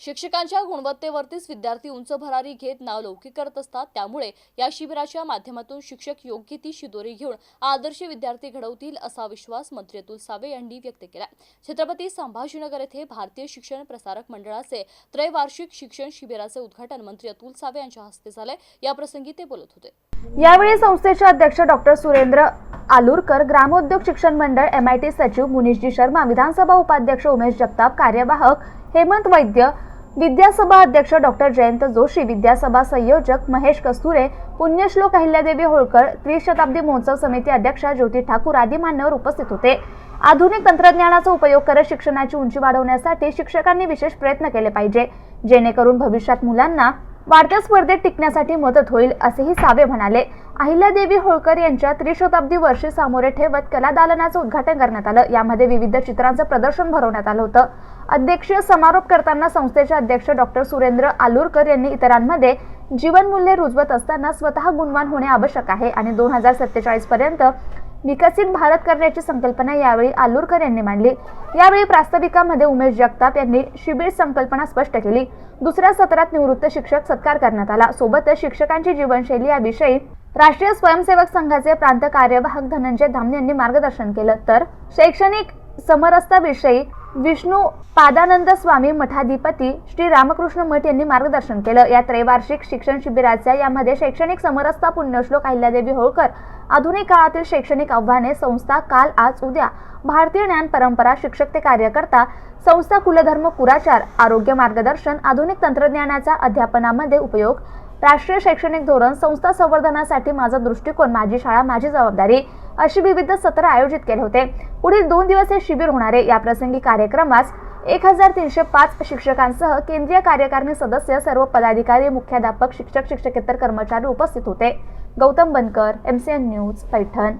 शिक्षकांच्या गुणवत्तेवरतीच विद्यार्थी उंच भरारी घेत नावलौकिक करत असतात. त्यामुळे या शिबिराच्या माध्यमातून शिक्षक योग्य ती शिदोरी घेऊन आदर्श विद्यार्थी घडवतील असा विश्वास मंत्री अतुल सावे यांनी व्यक्त केला छत्रपती संभाजीनगर येथे भारतीय शिक्षण प्रसारक मंडळाचे त्रैवार्षिक शिक्षण शिबिराचे उद्घाटन मंत्री अतुल सावे यांच्या हस्ते झाले याप्रसंगी ते बोलत होते. यावेळी संस्थेचे अध्यक्ष डॉक्टर सुरेंद्र आलूरकर ग्रामोद्योग शिक्षण मंडळ एम आय टी सचिव मुनीशजी शर्मा विधानसभा उपाध्यक्ष उमेश जगताप कार्यवाहक हेमंत वैद्य विद्यासभा अध्यक्ष डॉक्टर जयंत जोशी विद्यासभा संयोजक महेश कस्तुरे पुण्यश्लोक अहिल्यादेवी होळकर त्रिशताब्दी महोत्सव समिती अध्यक्षा ज्योती ठाकूर आदी मान्यवर उपस्थित होते. आधुनिक तंत्रज्ञानाचा उपयोग करत शिक्षणाची उंची वाढवण्यासाठी शिक्षकांनी विशेष प्रयत्न केले पाहिजे जेणेकरून भविष्यात मुलांना वाढत्या स्पर्धेत टिकण्यासाठी मदत होईल असेही सावे म्हणाले. अहिल्यादेवी होळकर यांच्या त्रिशताब्दी वर्षी सामोरे ठेवत कला दालनाचं उद्घाटन करण्यात आलं. यामध्ये विविध चित्रांचं प्रदर्शन भरवण्यात आलं होतं. अध्यक्षीय समारोप करताना संस्थेचे अध्यक्ष डॉक्टर सुरेंद्र आलूरकर यांनी इतरांमध्ये जीवनमूल्य रुजवत असताना स्वतः गुणवान होणे आवश्यक आहे आणि दोन हजार सत्तेचाळीस पर्यंत विकसित भारत करण्याची संकल्पना यावेळी आलूरकर यांनी मांडली. यावेळी प्रास्ताविकामध्ये उमेश जगताप यांनी शिबिर संकल्पना स्पष्ट केली. दुसऱ्या सत्रात निवृत्त शिक्षक सत्कार करण्यात आला. सोबतच शिक्षकांची जीवनशैली याविषयी राष्ट्रीय स्वयंसेवक संघाचे प्रांत कार्यवाहक धनंजय धामणे यांनी मार्गदर्शन केलं. तर शैक्षणिक समरसताविषयी विष्णू पादानंद स्वामी मठाधिपती श्री रामकृष्ण मठ यांनी मार्गदर्शन केलं. या त्रैवार्षिक शिक्षण शिबिराच्या यामध्ये शैक्षणिक समरसता पुण्यश्लोक अहिल्यादेवी होळकर आधुनिक काळातील शैक्षणिक आव्हाने संस्था काल आज उद्या भारतीय ज्ञान परंपरा शिक्षक ते कार्यकर्ता संस्था कुलधर्म कुराचार आरोग्य मार्गदर्शन आधुनिक तंत्रज्ञानाचा अध्यापनामध्ये उपयोग राष्ट्रीय शैक्षणिक धोरण संस्था संवर्धनासाठी माझा दृष्टिकोन माझी शाळा माझी जबाबदारी अशी विविध सत्र आयोजित केले होते. पुढील दोन दिवस हे शिबिर होणार आहे. या प्रसंगी कार्यक्रमास एक हजार तीनशे पाच शिक्षकांसह केंद्रीय कार्यकारिणी सदस्य सर्व पदाधिकारी मुख्याध्यापक शिक्षक शिक्षकेतर कर्मचारी उपस्थित होते. Gautam Bankar M C N news Paithan.